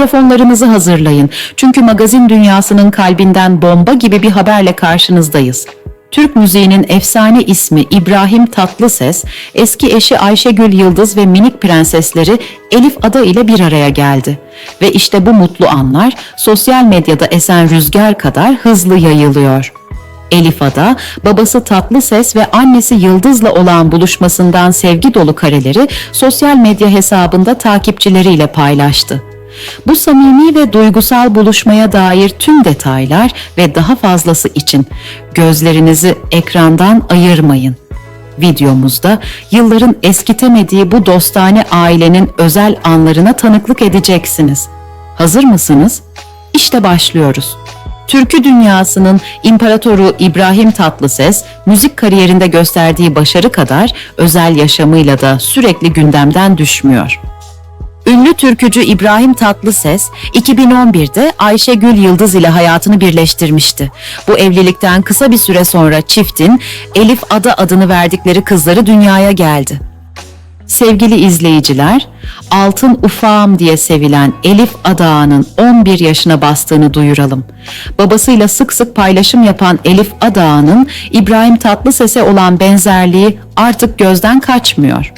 Mikrofonlarınızı hazırlayın. Çünkü magazin dünyasının kalbinden bomba gibi bir haberle karşınızdayız. Türk müziğinin efsane ismi İbrahim Tatlıses, eski eşi Ayşegül Yıldız ve minik prensesleri Elif Ada ile bir araya geldi. Ve işte bu mutlu anlar sosyal medyada esen rüzgar kadar hızlı yayılıyor. Elif Ada, babası Tatlıses ve annesi Yıldız'la olan buluşmasından sevgi dolu kareleri sosyal medya hesabında takipçileriyle paylaştı. Bu samimi ve duygusal buluşmaya dair tüm detaylar ve daha fazlası için gözlerinizi ekrandan ayırmayın. Videomuzda yılların eskitemediği bu dostane ailenin özel anlarına tanıklık edeceksiniz. Hazır mısınız? İşte başlıyoruz. Türkü dünyasının imparatoru İbrahim Tatlıses, müzik kariyerinde gösterdiği başarı kadar özel yaşamıyla da sürekli gündemden düşmüyor. Ünlü türkücü İbrahim Tatlıses 2011'de Ayşegül Yıldız ile hayatını birleştirmişti. Bu evlilikten kısa bir süre sonra çiftin Elif Ada adını verdikleri kızları dünyaya geldi. Sevgili izleyiciler, Altın Ufağım diye sevilen Elif Adağan'ın 11 yaşına bastığını duyuralım. Babasıyla sık sık paylaşım yapan Elif Adağan'ın İbrahim Tatlıses'e olan benzerliği artık gözden kaçmıyor.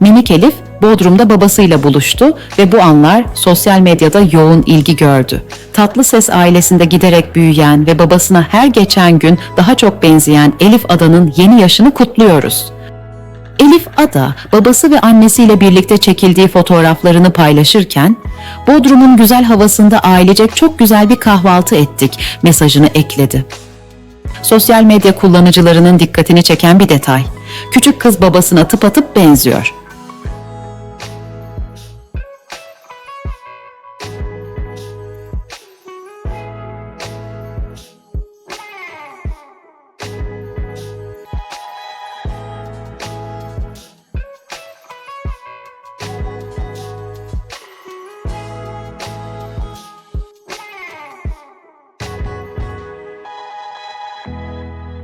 Minik Elif Bodrum'da babasıyla buluştu ve bu anlar sosyal medyada yoğun ilgi gördü. Tatlıses ailesinde giderek büyüyen ve babasına her geçen gün daha çok benzeyen Elif Ada'nın yeni yaşını kutluyoruz. Elif Ada, babası ve annesiyle birlikte çekildiği fotoğraflarını paylaşırken, Bodrum'un güzel havasında ailecek çok güzel bir kahvaltı ettik mesajını ekledi. Sosyal medya kullanıcılarının dikkatini çeken bir detay. Küçük kız babasına tıpatıp benziyor.